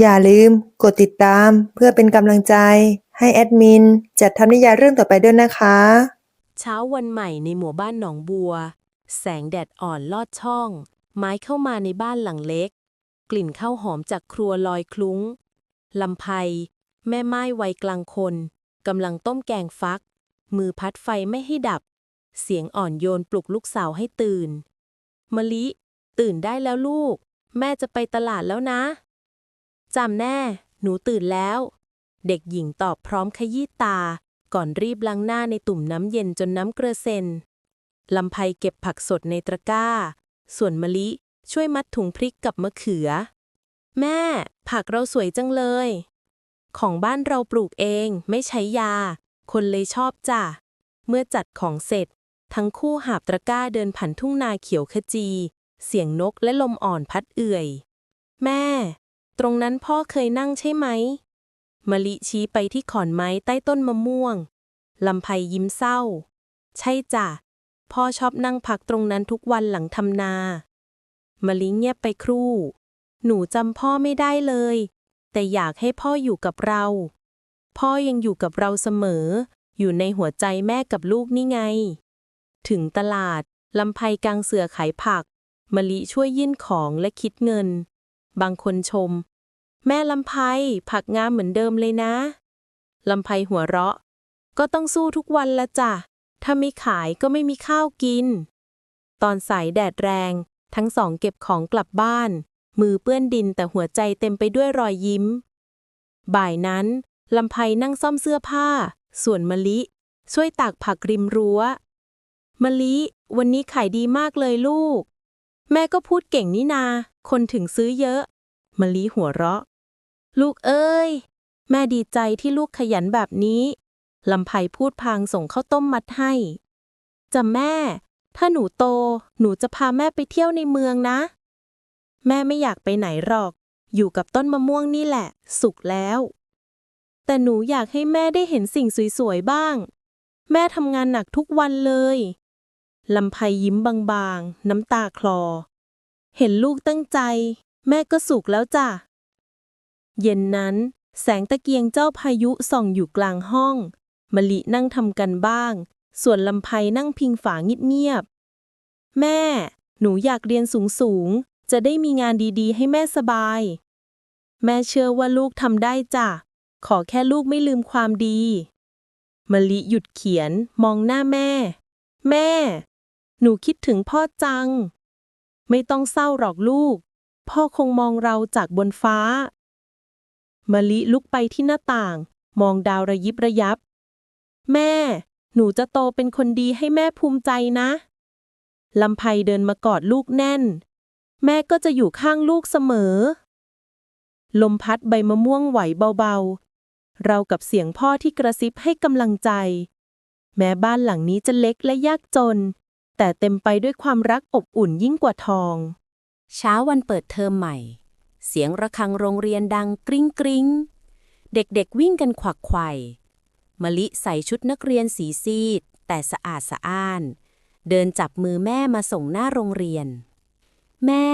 อย่าลืมกดติดตามเพื่อเป็นกำลังใจ ให้แอดมิน จัดทำนิยายเรื่องต่อไปด้วยนะคะ เช้าวันใหม่ในหมู่บ้านหนองบัว แสงแดดอ่อนลอดช่อง ไม้เข้ามาในบ้านหลังเล็ก กลิ่นข้าวหอมจากครัวลอยคลุ้งลำไพแม่ไม้วัยกลางคนกำลังต้มแกงฟัก มือพัดไฟไม่ให้ดับ เสียงอ่อนโยนปลุกลูกสาวให้ตื่น มะลิ ตื่นได้แล้วลูก แม่จะไปตลาดแล้วนะ จำแน่ หนูตื่นแล้ว เด็กหญิงตอบพร้อมขยี้ตา ก่อนรีบล้างหน้าในตุ่มน้ำเย็นจนน้ำเกลือเซ็นลำไพเก็บผักสดในตะกร้า ส่วนมะลิช่วยมัดถุงพริกกับมะเขือ แม่ ผักเราสวยจังเลย ของบ้านเราปลูกเองไม่ใช้ยา คนเลยชอบจ้ะ เมื่อจัดของเสร็จ ทั้งคู่หาบตะกร้าเดินผ่านทุ่งนาเขียวขจี เสียงนกและลมอ่อนพัดเอื่อย แม่ ตรงนั้นพ่อเคยนั่งใช่ไหมมะลิชี้ไปที่ขอนไม้ใต้ต้นมะม่วง ลำไพยิ้มเศร้า ใช่จ้ะ พ่อชอบนั่งพักตรงนั้นทุกวันหลังทำนามะลิเงียบไปครู่ หนูจำพ่อไม่ได้เลย แต่อยากให้พ่ออยู่กับเรา พ่อยังอยู่กับเราเสมอ อยู่ในหัวใจแม่กับลูกนี่ไง ถึงตลาด ลำไพกางเสือขายผักมะลิช่วยยื่นของและคิดเงิน บางคนชม แม่ลำไพผักงามเหมือนเดิมเลยนะ ลำไพหัวเราะ ก็ต้องสู้ทุกวันละจ้ะ ถ้าไม่ขายก็ไม่มีข้าวกิน ตอนสายแดดแรง ทั้งสองเก็บของกลับบ้าน มือเปื้อนดินแต่หัวใจเต็มไปด้วยรอยยิ้ม บ่ายนั้นลำไพนั่งซ่อมเสื้อผ้า ส่วนมะลิ ช่วยตากผักริมรั้วมะลิ วันนี้ขายดีมากเลยลูก แม่ก็พูดเก่งนี่นา คนถึงซื้อเยอะมะลิหัวเราะ ลูกเอ้ย แม่ดีใจที่ลูกขยันแบบนี้ลำไพพูดพางส่งข้าวต้มมัดให้จำแม่ ถ้าหนูโต หนูจะพาแม่ไปเที่ยวในเมืองนะ แม่ไม่อยากไปไหนหรอก อยู่กับต้นมะม่วงนี่แหละ สุขแล้ว แต่หนูอยากให้แม่ได้เห็นสิ่งสวยๆบ้าง แม่ทำงานหนักทุกวันเลยลำไพยิ้มบางๆ น้ำตาคลอ เห็นลูกตั้งใจ แม่ก็สุขแล้วจ้ะ เย็นนั้น แสงตะเกียงเจ้าพายุส่องอยู่กลางห้อง มะลินั่งทำกันบ้าง ส่วนลำไพนั่งพิงฝาเงียบๆแม่ หนูอยากเรียนสูงๆ จะได้มีงานดีๆ ให้แม่สบาย แม่เชื่อว่าลูกทำได้จ้ะ ขอแค่ลูกไม่ลืมความดี มะลิหยุดเขียนมองหน้าแม่ แม่ หนูคิดถึงพ่อจัง ไม่ต้องเศร้าหรอกลูก พ่อคงมองเราจากบนฟ้ามะลิลุกไปที่หน้าต่าง มองดาวระยิบระยับ แม่ หนูจะโตเป็นคนดีให้แม่ภูมิใจนะลำไพเดินมากอดลูกแน่น แม่ก็จะอยู่ข้างลูกเสมอ ลมพัดใบมะม่วงไหวเบาๆ เรากับเสียงพ่อที่กระซิบให้กำลังใจ แม้บ้านหลังนี้จะเล็กและยากจน แต่เต็มไปด้วยความรักอบอุ่นยิ่งกว่าทอง เช้าวันเปิดเทอมใหม่ เสียงระฆังโรงเรียนดังกริ้งกริ้งเด็กๆวิ่งกันขวักไขว่มะลิใส่ชุดนักเรียนสีซีด แต่สะอาดสะอ้าน เดินจับมือแม่มาส่งหน้าโรงเรียน แม่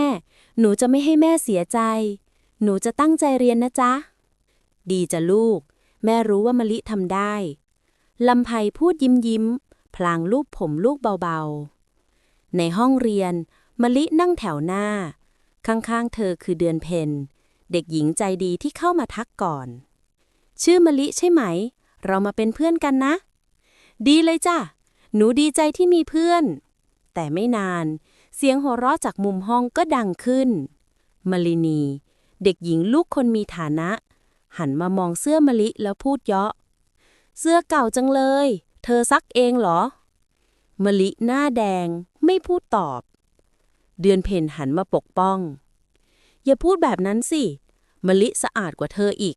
หนูจะไม่ให้แม่เสียใจ หนูจะตั้งใจเรียนนะจ๊ะ ดีจ้ะลูก แม่รู้ว่ามะลิทำได้ลำไพพูดยิ้มยิ้ม พลางลูบผมลูกเบาๆ ในห้องเรียน มะลินั่งแถวหน้า ข้างๆ เธอคือเดือนเพนเด็กหญิงใจดีที่เข้ามาทักก่อน ชื่อมะลิใช่ไหม เรามาเป็นเพื่อนกันนะ ดีเลยจ้ะ หนูดีใจที่มีเพื่อน แต่ไม่นาน เสียงหัวเราะจากมุมห้องก็ดังขึ้น มลินี เด็กหญิงลูกคนมีฐานะ หันมามองเสื้อมะลิแล้วพูดเยาะ เสื้อเก่าจังเลย เธอซักเองเหรอ มะลิหน้าแดง ไม่พูดตอบ เดือนเพ็ญหันมาปกป้อง อย่าพูดแบบนั้นสิมะลิสะอาดกว่าเธออีก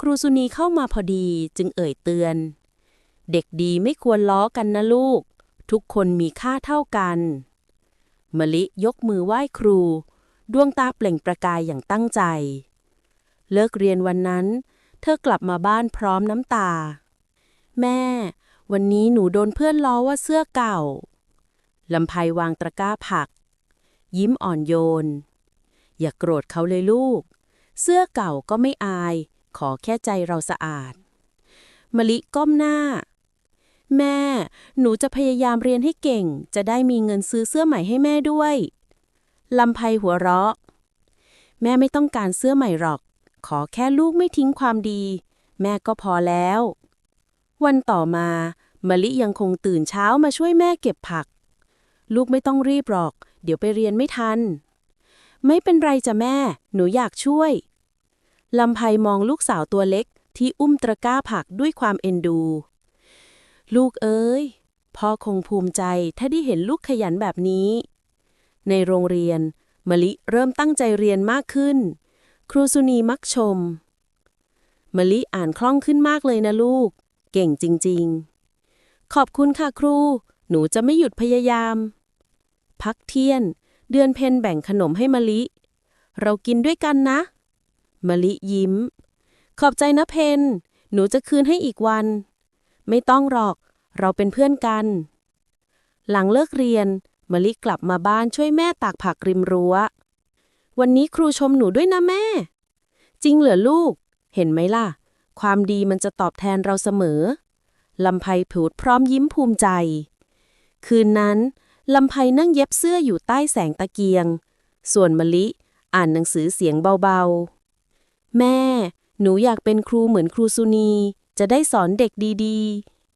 ครูสุนีเข้ามาพอดีจึงเอ่ยเตือน เด็กดีไม่ควรล้อกันนะลูก ทุกคนมีค่าเท่ากันมะลิยกมือไหว้ครู ดวงตาเปล่งประกายอย่างตั้งใจ เลิกเรียนวันนั้น เธอกลับมาบ้านพร้อมน้ำตา แม่ วันนี้หนูโดนเพื่อนล้อว่าเสื้อเก่า ลำไพวางตะกร้าผัก ยิ้มอ่อนโยน อย่าโกรธเขาเลยลูก เสื้อเก่าก็ไม่อาย ขอแค่ใจเราสะอาด มะลิก้มหน้า แม่ หนูจะพยายามเรียนให้เก่ง จะได้มีเงินซื้อเสื้อใหม่ให้แม่ด้วย ลำไพหัวเราะ แม่ไม่ต้องการเสื้อใหม่หรอก ขอแค่ลูกไม่ทิ้งความดี แม่ก็พอแล้ว วันต่อมามะลิยังคงตื่นเช้ามาช่วยแม่เก็บผัก ลูกไม่ต้องรีบหรอก เดี๋ยวไปเรียนไม่ทัน ไม่เป็นไรจ้ะแม่ หนูอยากช่วย ลำไพมองลูกสาวตัวเล็กที่อุ้มตะกร้าผักด้วยความเอ็นดู ลูกเอ้ย พ่อคงภูมิใจถ้าได้เห็นลูกขยันแบบนี้ ในโรงเรียนมะลิเริ่มตั้งใจเรียนมากขึ้น ครูสุนีมักชมมะลิอ่านคล่องขึ้นมากเลยนะลูก เก่งจริง ๆ ขอบคุณค่ะครู หนูจะไม่หยุดพยายาม พักเที่ยน เดือนเพนแบ่งขนมให้มะลิ เรากินด้วยกันนะมะลิยิ้ม ขอบใจนะเพน หนูจะคืนให้อีกวัน ไม่ต้องหรอก เราเป็นเพื่อนกัน หลังเลิกเรียนมะลิกลับมาบ้านช่วยแม่ตากผักริมรั้ว วันนี้ครูชมหนูด้วยนะแม่ จริงเหรอลูก เห็นไหมล่ะ ความดีมันจะตอบแทนเราเสมอ ลำไพผูดพร้อมยิ้มภูมิใจ คืนนั้น ลำไพนั่งเย็บเสื้ออยู่ใต้แสงตะเกียง ส่วนมะลิอ่านหนังสือเสียงเบาๆ แม่ หนูอยากเป็นครูเหมือนครูสุนี จะได้สอนเด็กดี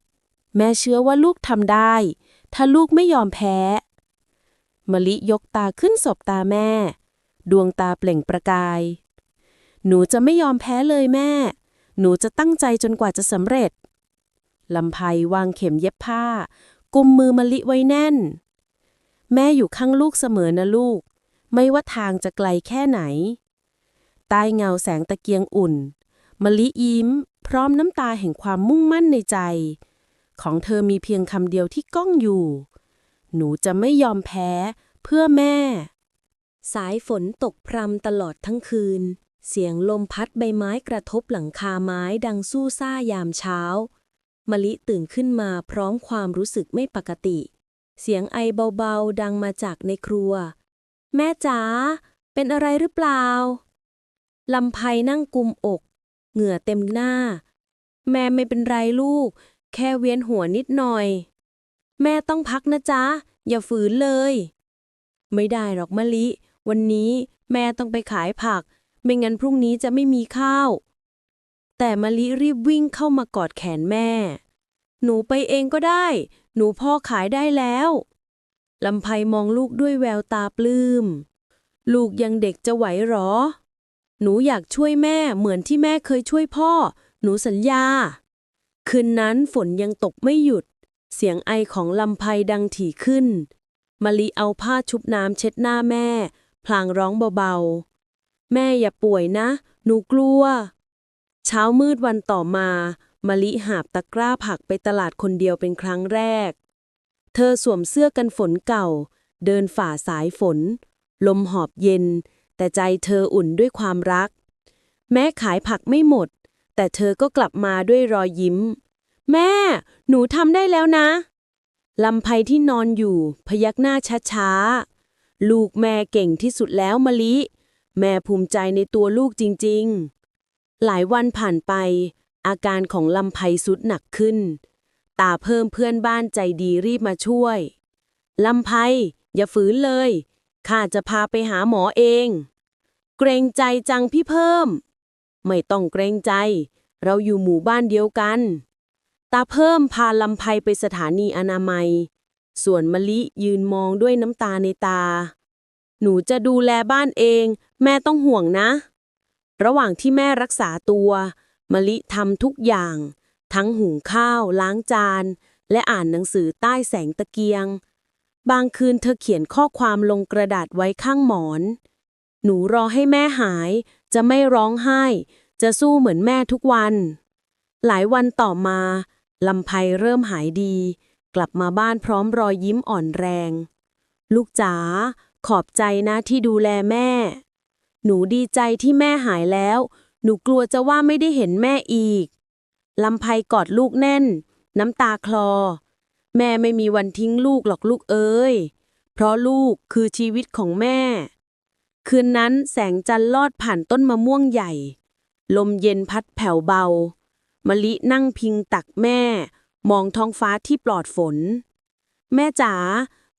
ๆ แม่เชื่อว่าลูกทำได้ ถ้าลูกไม่ยอมแพ้ มะลิยกตาขึ้นสบตาแม่ ดวงตาเปล่งประกาย หนูจะไม่ยอมแพ้เลยแม่ หนูจะตั้งใจจนกว่าจะสำเร็จลำไพวางเข็มเย็บผ้า กุมมือมะลิไว้แน่น แม่อยู่ข้างลูกเสมอนะลูก ไม่ว่าทางจะไกลแค่ไหน ใต้เงาแสงตะเกียงอุ่น มะลิยิ้ม พร้อมน้ำตาแห่งความมุ่งมั่นในใจ ของเธอมีเพียงคำเดียวที่ก้องอยู่ หนูจะไม่ยอมแพ้เพื่อแม่ สายฝนตกพรำตลอดทั้งคืน เสียงลมพัดใบไม้กระทบหลังคาไม้ดังสู้ซ่ายามเช้ามะลิตื่นขึ้นมาพร้อมความรู้สึกไม่ปกติ เสียงไอเบาๆ ดังมาจากในครัว แม่จ๋า เป็นอะไรหรือเปล่า ลำไพนั่งกุมอก เหงื่อเต็มหน้า แม่ไม่เป็นไรลูก แค่เวียนหัวนิดหน่อย แม่ต้องพักนะจ๊ะ อย่าฝืนเลย ไม่ได้หรอกมะลิ วันนี้แม่ต้องไปขายผัก ไม่งั้นพรุ่งนี้จะไม่มีข้าว แต่มะลิรีบวิ่งเข้ามากอดแขนแม่ หนูไปเองก็ได้ หนูพ่อขายได้แล้วลำไพมองลูกด้วยแววตาปลื้ม ลูกยังเด็กจะไหวหรอ หนูอยากช่วยแม่เหมือนที่แม่เคยช่วยพ่อ หนูสัญญา คืนนั้นฝนยังตกไม่หยุด เสียงไอของลำไพดังถี่ขึ้นมะลิเอาผ้าชุบน้ำเช็ดหน้าแม่ พลางร้องเบาๆ แม่อย่าป่วยนะ หนูกลัว เช้ามืดวันต่อมา มะลิหาบตะกร้าผักไปตลาดคนเดียวเป็นครั้งแรก เธอสวมเสื้อกันฝนเก่า เดินฝ่าสายฝน ลมหอบเย็น แต่ใจเธออุ่นด้วยความรัก แม้ขายผักไม่หมด แต่เธอก็กลับมาด้วยรอยยิ้ม แม่ หนูทำได้แล้วนะลำไพที่นอนอยู่ พยักหน้าช้าๆ ลูกแม่เก่งที่สุดแล้วมะลิ แม่ภูมิใจในตัวลูกจริงๆ หลายวันผ่านไป อาการของลำไพสุดหนักขึ้น ตาเพิ่มเพื่อนบ้านใจดีรีบมาช่วย ลำไพอย่าฝืนเลย ข้าจะพาไปหาหมอเอง เกรงใจจังพี่เพิ่ม ไม่ต้องเกรงใจ เราอยู่หมู่บ้านเดียวกัน ตาเพิ่มพาลำไพไปสถานีอนามัย ส่วนมะลิยืนมองด้วยน้ำตาในตา หนูจะดูแลบ้านเอง แม่ต้องห่วงนะ ระหว่างที่แม่รักษาตัวมะลิทำทุกอย่าง ทั้งหุงข้าว ล้างจาน และอ่านหนังสือใต้แสงตะเกียง บางคืนเธอเขียนข้อความลงกระดาษไว้ข้างหมอน หนูรอให้แม่หาย จะไม่ร้องไห้ จะสู้เหมือนแม่ทุกวัน หลายวันต่อมาลำไพเริ่มหายดี กลับมาบ้านพร้อมรอยยิ้มอ่อนแรง ลูกจ๋า ขอบใจนะที่ดูแลแม่ หนูดีใจที่แม่หายแล้ว หนูกลัวจะว่าไม่ได้เห็นแม่อีก ลำไพกอดลูกแน่น น้ำตาคลอ แม่ไม่มีวันทิ้งลูกหรอกลูกเอ้ย เพราะลูกคือชีวิตของแม่ คืนนั้นแสงจันทร์ลอดผ่านต้นมะม่วงใหญ่ ลมเย็นพัดแผ่วเบา มะลินั่งพิงตักแม่ มองท้องฟ้าที่ปลอดฝน แม่จ๋า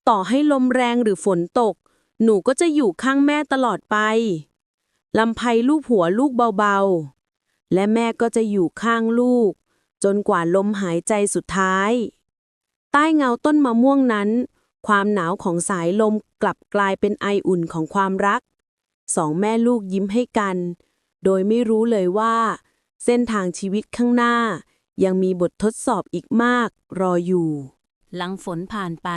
ต่อให้ลมแรงหรือฝนตก หนูก็จะอยู่ข้างแม่ตลอดไป ลำไพลูกหัวลูกเบาๆ และแม่ก็จะอยู่ข้างลูก จนกว่าลมหายใจสุดท้าย ใต้เงาต้นมะม่วงนั้น ความหนาวของสายลมกลับกลายเป็นไออุ่นของความรัก สองแม่ลูกยิ้มให้กัน โดยไม่รู้เลยว่า เส้นทางชีวิตข้างหน้า ยังมีบททดสอบอีกมากรออยู่ หลังฝนผ่านไป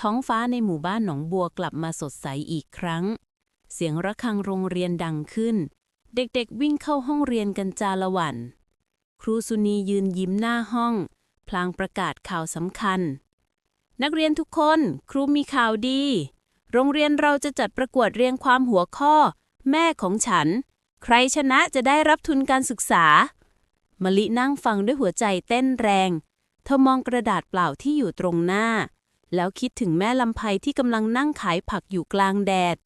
ท้องฟ้าในหมู่บ้านหนองบัวกลับมาสดใสอีกครั้ง เสียงระฆังโรงเรียนดังขึ้น เด็กๆวิ่งเข้าห้องเรียนกันจาละวัน ครูสุนียืนยิ้มหน้าห้อง พลางประกาศข่าวสำคัญ นักเรียนทุกคนครูมีข่าวดี โรงเรียนเราจะจัดประกวดเรียงความหัวข้อ แม่ของฉัน ใครชนะจะได้รับทุนการศึกษามะลินั่งฟังด้วยหัวใจเต้นแรง เธอมองกระดาษเปล่าที่อยู่ตรงหน้า แล้วคิดถึงแม่ลำไพที่กำลังนั่งขายผักอยู่กลางแดด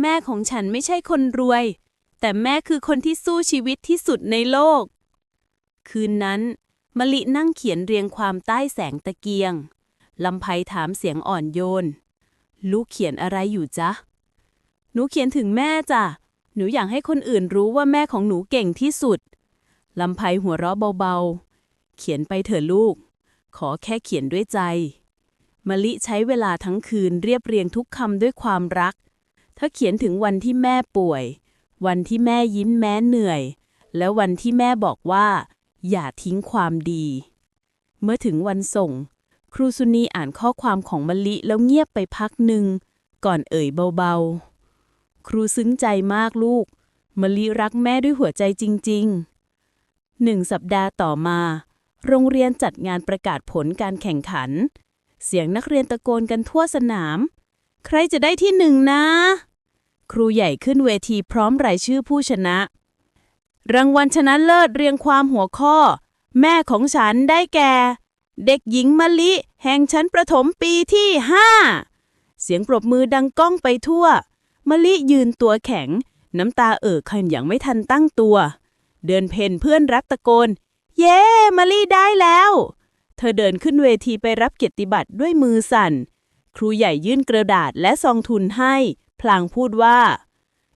แม่ของฉันไม่ใช่คนรวย แต่แม่คือคนที่สู้ชีวิตที่สุดในโลก คืนนั้น มะลินั่งเขียนเรียงความใต้แสงตะเกียง ลำไพถามเสียงอ่อนโยน ลูกเขียนอะไรอยู่จ๊ะ หนูเขียนถึงแม่จ้ะ หนูอยากให้คนอื่นรู้ว่าแม่ของหนูเก่งที่สุด ลำไพหัวเราะเบาๆ เขียนไปเถอะลูก ขอแค่เขียนด้วยใจ มะลิใช้เวลาทั้งคืนเรียบเรียงทุกคำด้วยความรักเธอเขียนถึงวันที่แม่ป่วย วันที่แม่ยิ้มแม้เหนื่อย และวันที่แม่บอกว่า อย่าทิ้งความดี เมื่อถึงวันส่ง ครูสุนีอ่านข้อความของมะลิแล้วเงียบไปพักหนึ่ง ก่อนเอ่ยเบาๆ ครูซึ้งใจมากลูกมะลิรักแม่ด้วยหัวใจจริง ๆ หนึ่งสัปดาห์ต่อมา โรงเรียนจัดงานประกาศผลการแข่งขัน เสียงนักเรียนตะโกนกันทั่วสนาม ใครจะได้ที่หนึ่งนะ ครูใหญ่ขึ้นเวทีพร้อมรายชื่อผู้ชนะ รางวัลชนะเลิศเรียงความหัวข้อ แม่ของฉันได้แก่ เด็กหญิงมะลิ แห่งชั้นประถมปีที่ห้าเสียงปรบมือดังก้องไปทั่ว มะลิยืนตัวแข็ง น้ำตาเอ่อคันอย่างไม่ทันตั้งตัว เดินเพนเพื่อนรักตะโกน เย้ มะลิได้แล้ว เธอเดินขึ้นเวทีไปรับเกียรติบัตรด้วยมือสั่น ครูใหญ่ยื่นกระดาษและซองทุนให้ พลางพูดว่า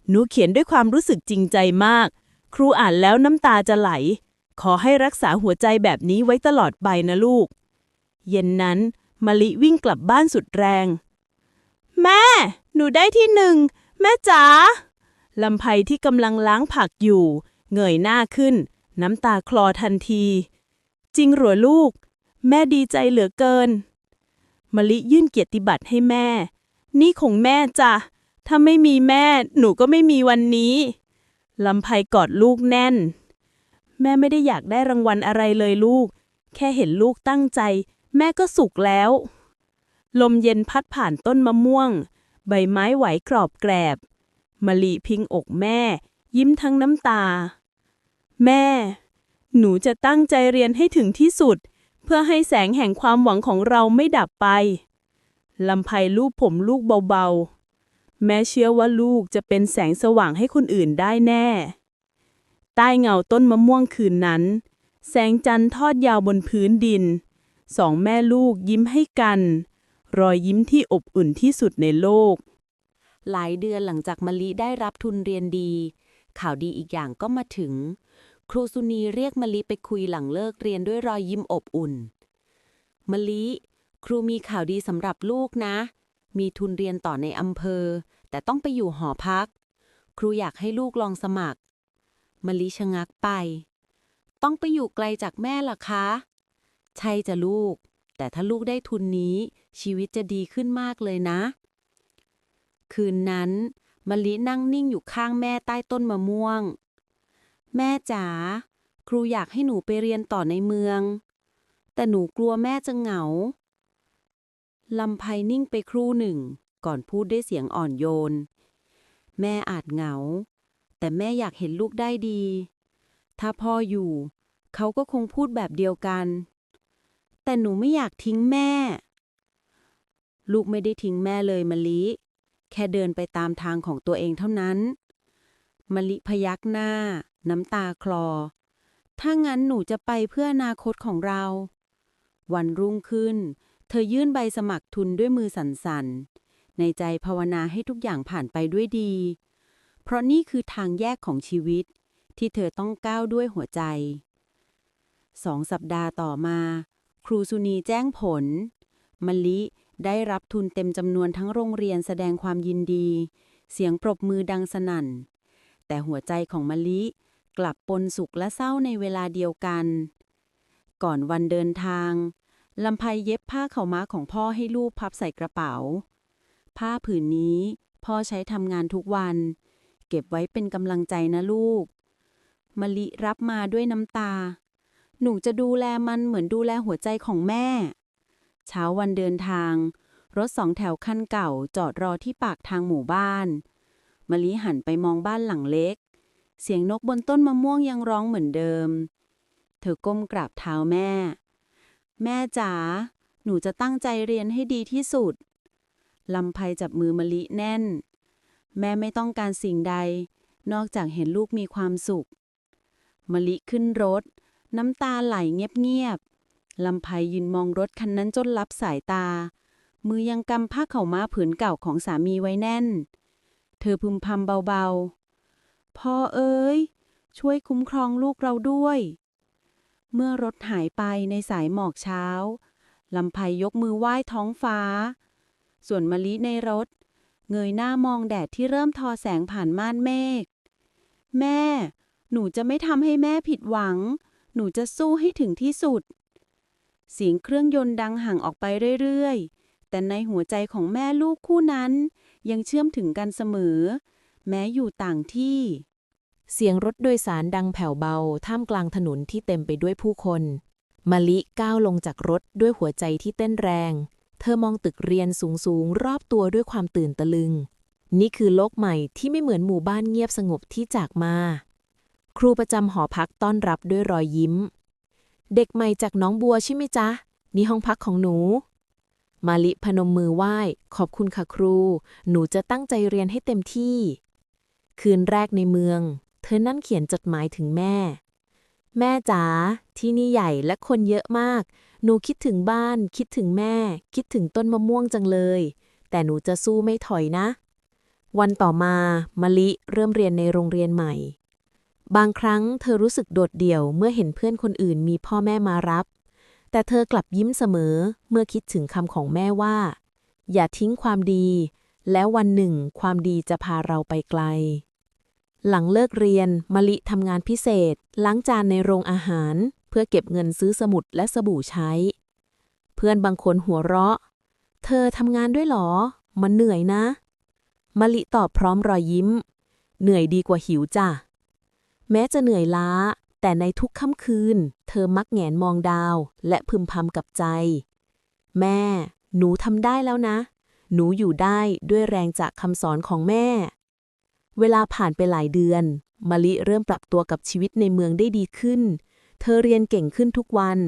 หนูเขียนด้วยความรู้สึกจริงใจมาก ครูอ่านแล้วน้ำตาจะไหล ขอให้รักษาหัวใจแบบนี้ไว้ตลอดไปนะลูก เย็นนั้นมะลิวิ่งกลับบ้านสุดแรง แม่ หนูได้ที่หนึ่ง แม่จ๋าลำไพที่กำลังล้างผักอยู่ เงยหน้าขึ้น น้ำตาคลอทันที จริงหรอลูก แม่ดีใจเหลือเกิน มะลิยื่นเกียรติบัตรให้แม่ นี่ของแม่จ้ะ ถ้าไม่มีแม่ หนูก็ไม่มีวันนี้ลำไพกอดลูกแน่น แม่ไม่ได้อยากได้รางวัลอะไรเลยลูก แค่เห็นลูกตั้งใจ แม่ก็สุขแล้ว ลมเย็นพัดผ่านต้นมะม่วง ใบไม้ไหวกรอบแกรบมะลิพิงอกแม่ ยิ้มทั้งน้ำตา แม่ หนูจะตั้งใจเรียนให้ถึงที่สุด เพื่อให้แสงแห่งความหวังของเราไม่ดับไป ลำไพลูบผมลูกเบาๆ แม่เชื่อว่าลูกจะเป็นแสงสว่างให้คนอื่นได้แน่ ใต้เงาต้นมะม่วงคืนนั้น แสงจันทร์ทอดยาวบนพื้นดิน สองแม่ลูกยิ้มให้กัน รอยยิ้มที่อบอุ่นที่สุดในโลก หลายเดือนหลังจากมะลิได้รับทุนเรียนดี ข่าวดีอีกอย่างก็มาถึง ครูสุนีเรียกมะลิไปคุยหลังเลิกเรียนด้วยรอยยิ้มอบอุ่น มะลิ ครูมีข่าวดีสำหรับลูกนะ มีทุนเรียนต่อในอำเภอ แต่ต้องไปอยู่หอพัก ครูอยากให้ลูกลองสมัคร มะลิชะงักไป ต้องไปอยู่ไกลจากแม่ล่ะคะ ใช่จะลูก แต่ถ้าลูกได้ทุนนี้ ชีวิตจะดีขึ้นมากเลยนะ คืนนั้นมะลินั่งนิ่งอยู่ข้างแม่ใต้ต้นมะม่วง แม่จ๋าครูอยากให้หนูไปเรียนต่อในเมือง แต่หนูกลัวแม่จะเหงาลำไพนิ่งไปครู่หนึ่ง ก่อนพูดด้วยเสียงอ่อนโยน แม่อาจเหงา แต่แม่อยากเห็นลูกได้ดี ถ้าพ่ออยู่ เขาก็คงพูดแบบเดียวกัน แต่หนูไม่อยากทิ้งแม่ ลูกไม่ได้ทิ้งแม่เลยมะลิ แค่เดินไปตามทางของตัวเองเท่านั้นมะลิพยักหน้า น้ำตาคลอ ถ้างั้นหนูจะไปเพื่ออนาคตของเรา วันรุ่งขึ้น เธอยื่นใบสมัครทุนด้วยมือสั่นๆ ในใจภาวนาให้ทุกอย่างผ่านไปด้วยดี เพราะนี่คือทางแยกของชีวิต ที่เธอต้องก้าวด้วยหัวใจ สองสัปดาห์ต่อมา ครูสุนีแจ้งผล มลิ ได้รับทุนเต็มจำนวนทั้งโรงเรียนแสดงความยินดี เสียงปรบมือดังสนั่นแต่หัวใจของมะลิ กลับปนสุขและเศร้าในเวลาเดียวกัน ก่อนวันเดินทางลำไพเย็บผ้าเข่าม้าของพ่อให้ลูกพับใส่กระเป๋า ผ้าผืนนี้พ่อใช้ทำงานทุกวัน เก็บไว้เป็นกำลังใจนะลูก มะลิรับมาด้วยน้ำตา หนูจะดูแลมันเหมือนดูแลหัวใจของแม่ เช้าวันเดินทาง รถสองแถวคันเก่าจอดรอที่ปากทางหมู่บ้าน มะลิหันไปมองบ้านหลังเล็ก เสียงนกบนต้นมะม่วงยังร้องเหมือนเดิม เธอก้มกราบเท้าแม่ แม่จ๋า หนูจะตั้งใจเรียนให้ดีที่สุด ลำไพจับมือมะลิแน่น แม่ไม่ต้องการสิ่งใด นอกจากเห็นลูกมีความสุข มะลิขึ้นรถ น้ำตาไหลเงียบๆ ลำไพยืนมองรถคันนั้นจนลับสายตา มือยังกำผ้าเข่าม้าผืนเก่าของสามีไว้แน่น เธอพึมพำเบาๆ พ่อเอ้ย ช่วยคุ้มครองลูกเราด้วย เมื่อรถหายไปในสายหมอกเช้า ลำไพยกมือไหว้ท้องฟ้า ส่วนมะลิในรถ เงยหน้ามองแดดที่เริ่มทอแสงผ่านม่านเมฆ แม่ หนูจะไม่ทำให้แม่ผิดหวัง หนูจะสู้ให้ถึงที่สุด เสียงเครื่องยนต์ดังห่างออกไปเรื่อยๆ แต่ในหัวใจของแม่ลูกคู่นั้น ยังเชื่อมถึงกันเสมอ แม้อยู่ต่างที่ เสียงรถโดยสารดังแผ่วเบา ท่ามกลางถนนที่เต็มไปด้วยผู้คน มะลิก้าวลงจากรถด้วยหัวใจที่เต้นแรง เธอมองตึกเรียนสูงๆ รอบตัวด้วยความตื่นตะลึง นี่คือโลกใหม่ที่ไม่เหมือนหมู่บ้านเงียบสงบที่จากมา ครูประจำหอพักต้อนรับด้วยรอยยิ้ม เด็กใหม่จากน้องบัวใช่ไหมจ๊ะ นี่ห้องพักของหนู มาลิพนมมือไหว้ ขอบคุณค่ะครู หนูจะตั้งใจเรียนให้เต็มที่ คืนแรกในเมือง เธอนั่นเขียนจดหมายถึงแม่ แม่จ๋าที่นี่ใหญ่และคนเยอะมาก หนูคิดถึงบ้าน คิดถึงแม่ คิดถึงต้นมะม่วงจังเลย แต่หนูจะสู้ไม่ถอยนะ วันต่อมามะลิเริ่มเรียนในโรงเรียนใหม่ บางครั้งเธอรู้สึกโดดเดี่ยวเมื่อเห็นเพื่อนคนอื่นมีพ่อแม่มารับ แต่เธอกลับยิ้มเสมอเมื่อคิดถึงคำของแม่ว่า อย่าทิ้งความดี แล้ววันหนึ่งความดีจะพาเราไปไกล หลังเลิกเรียนมะลิทำงานพิเศษ ล้างจานในโรงอาหาร เพื่อเก็บเงินซื้อสมุดและสบู่ใช้ เพื่อนบางคนหัวเราะ เธอทำงานด้วยหรอ มันเหนื่อยนะมะลิตอบพร้อมรอยยิ้ม เหนื่อยดีกว่าหิวจ้ะ แม้จะเหนื่อยล้า แต่ในทุกค่ำคืน เธอมักแงนมองดาว และพึมพำกับใจ แม่ หนูทำได้แล้วนะ หนูอยู่ได้ด้วยแรงจากคำสอนของแม่ เวลาผ่านไปหลายเดือน มะลิเริ่มปรับตัวกับชีวิตในเมืองได้ดีขึ้น เธอเรียนเก่งขึ้นทุกวัน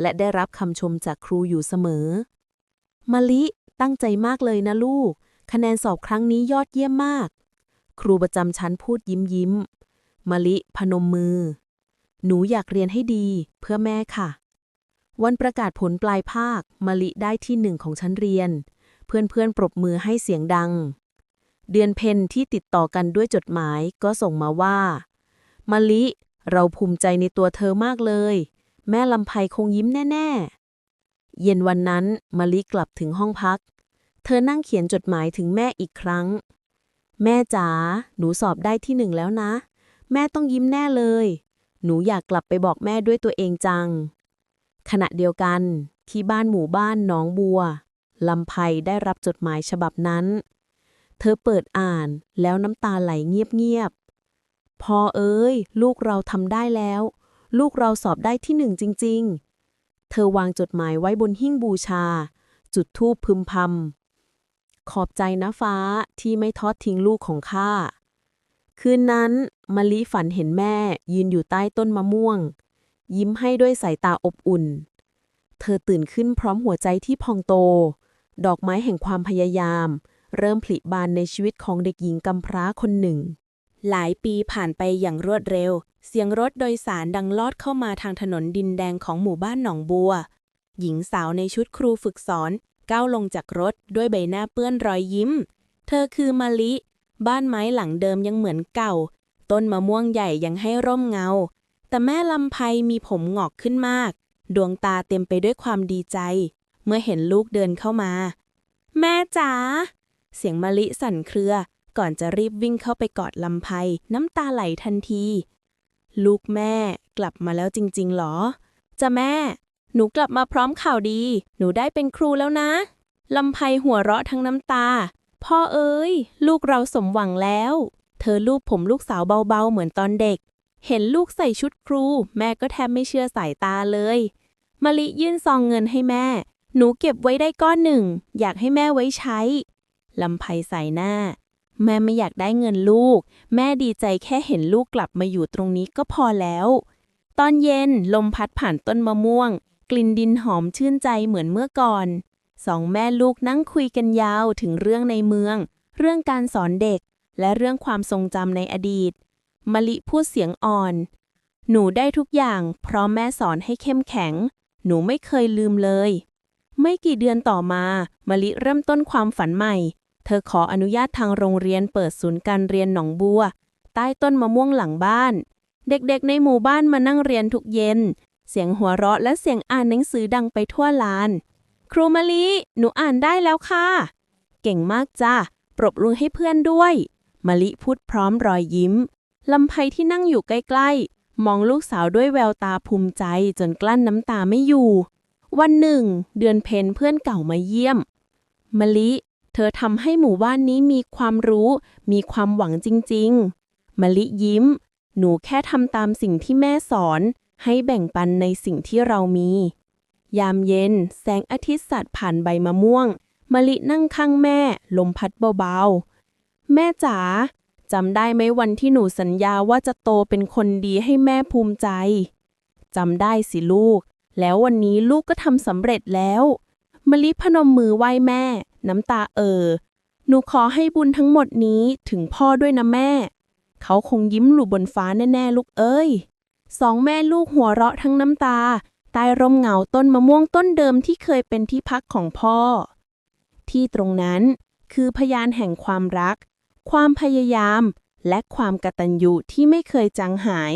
และได้รับคำชมจากครูอยู่เสมอ มะลิตั้งใจมากเลยนะลูก คะแนนสอบครั้งนี้ยอดเยี่ยมมาก ครูประจำชั้นพูดยิ้มยิ้ม มะลิพนมมือ หนูอยากเรียนให้ดีเพื่อแม่ค่ะ วันประกาศผลปลายภาค มะลิได้ที่หนึ่งของชั้นเรียน เพื่อนๆปรบมือให้เสียงดัง เดือนเพนที่ติดต่อกันด้วยจดหมายก็ส่งมาว่า มะลิ เราภูมิใจในตัวเธอมากเลย แม่ลำไพคงยิ้มแน่ ๆ เย็นวันนั้นมะลิกลับถึงห้องพัก เธอนั่งเขียนจดหมายถึงแม่อีกครั้ง แม่จ๋าหนูสอบได้ที่หนึ่งแล้วนะ แม่ต้องยิ้มแน่เลย หนูอยากกลับไปบอกแม่ด้วยตัวเองจัง ขณะเดียวกันที่บ้านหมู่บ้านหนองบัว ลำไพได้รับจดหมายฉบับนั้น เธอเปิดอ่านแล้วน้ำตาไหลเงียบๆพอเอ้ย ลูกเราทำได้แล้ว ลูกเราสอบได้ที่หนึ่งจริง ๆ เธอวางจดหมายไว้บนหิ้งบูชา จุดธูปพึมพำขอบใจนะฟ้าที่ไม่ทอดทิ้งลูกของข้าคืนนั้นมะลิฝันเห็นแม่ยืนอยู่ใต้ต้นมะม่วง ยิ้มให้ด้วยสายตาอบอุ่น เธอตื่นขึ้นพร้อมหัวใจที่พองโต ดอกไม้แห่งความพยายาม เริ่มผลิบานในชีวิตของเด็กหญิงกำพร้าคนหนึ่ง หลายปีผ่านไปอย่างรวดเร็ว เสียงรถโดยสารดังลอดเข้ามาทางถนนดินแดงของหมู่บ้านหนองบัว หญิงสาวในชุดครูฝึกสอนก้าวลงจากรถด้วยใบหน้าเปื้อนรอยยิ้ม เธอคือมะลิ บ้านไม้หลังเดิมยังเหมือนเก่า ต้นมะม่วงใหญ่ยังให้ร่มเงา แต่แม่ลำไพมีผมหงอกขึ้นมาก ดวงตาเต็มไปด้วยความดีใจ เมื่อเห็นลูกเดินเข้ามา แม่จ๋า เสียงมะลิสั่นเครือ ก่อนจะรีบวิ่งเข้าไปกอดลำไพน้ำตาไหลทันที ลูกแม่กลับมาแล้วจริงๆหรอ จะแม่ หนูกลับมาพร้อมข่าวดี หนูได้เป็นครูแล้วนะ ลำไพหัวเราะทั้งน้ำตา พ่อเอ้ย ลูกเราสมหวังแล้ว เธอลูบผมลูกสาวเบาๆ เหมือนตอนเด็ก เห็นลูกใส่ชุดครู แม่ก็แทบไม่เชื่อสายตาเลยมะลิยื่นซองเงินให้แม่ หนูเก็บไว้ได้ก้อนหนึ่ง อยากให้แม่ไว้ใช้ ลำไพใส่หน้า แม่ไม่อยากได้เงินลูก แม่ดีใจแค่เห็นลูกกลับมาอยู่ตรงนี้ก็พอแล้ว ตอนเย็นลมพัดผ่านต้นมะม่วง กลิ่นดินหอมชื่นใจเหมือนเมื่อก่อน สองแม่ลูกนั่งคุยกันยาวถึงเรื่องในเมือง เรื่องการสอนเด็ก และเรื่องความทรงจำในอดีต มะลิพูดเสียงอ่อน หนูได้ทุกอย่าง เพราะแม่สอนให้เข้มแข็ง หนูไม่เคยลืมเลย ไม่กี่เดือนต่อมา มะลิเริ่มต้นความฝันใหม่ เธอขออนุญาตทางโรงเรียนเปิดศูนย์การเรียนหนองบัว ใต้ต้นมะม่วงหลังบ้าน เด็กๆในหมู่บ้านมานั่งเรียนทุกเย็น เสียงหัวเราะและเสียงอ่านหนังสือดังไปทั่วลาน ครูมะลิ หนูอ่านได้แล้วค่ะ เก่งมากจ้าปรบมือให้เพื่อนด้วย มะลิพูดพร้อมรอยยิ้ม ลำไพที่นั่งอยู่ใกล้ๆ มองลูกสาวด้วยแววตาภูมิใจจนกลั้นน้ำตาไม่อยู่ วันหนึ่ง เดือนเพนเพื่อนเก่ามาเยี่ยมมะลิ เธอทำให้หมู่บ้านนี้มีความรู้ มีความหวังจริง ๆมะลิยิ้ม หนูแค่ทำตามสิ่งที่แม่สอน ให้แบ่งปันในสิ่งที่เรามี ยามเย็น แสงอาทิตย์สัดผ่านใบมะม่วงมะลินั่งข้างแม่ ลมพัดเบาๆ แม่จ๋าจำได้ไหมวันที่หนูสัญญาว่าจะโตเป็นคนดีให้แม่ภูมิใจจำได้สิลูก แล้ววันนี้ลูกก็ทำสำเร็จแล้วมะลิพนมมือไหว้แม่ น้ำตาเอ่อหนูขอให้บุญทั้งหมดนี้ถึงพ่อด้วยนะแม่ เขาคงยิ้มหลู่บนฟ้าแน่ๆลูกเอ้ย สองแม่ลูกหัวเราะทั้งน้ำตาใต้ร่มเงาต้นมะม่วงต้นเดิมที่เคยเป็นที่พักของพ่อ ที่ตรงนั้นคือพยานแห่งความรัก ความพยายาม และความกตัญญูที่ไม่เคยจางหาย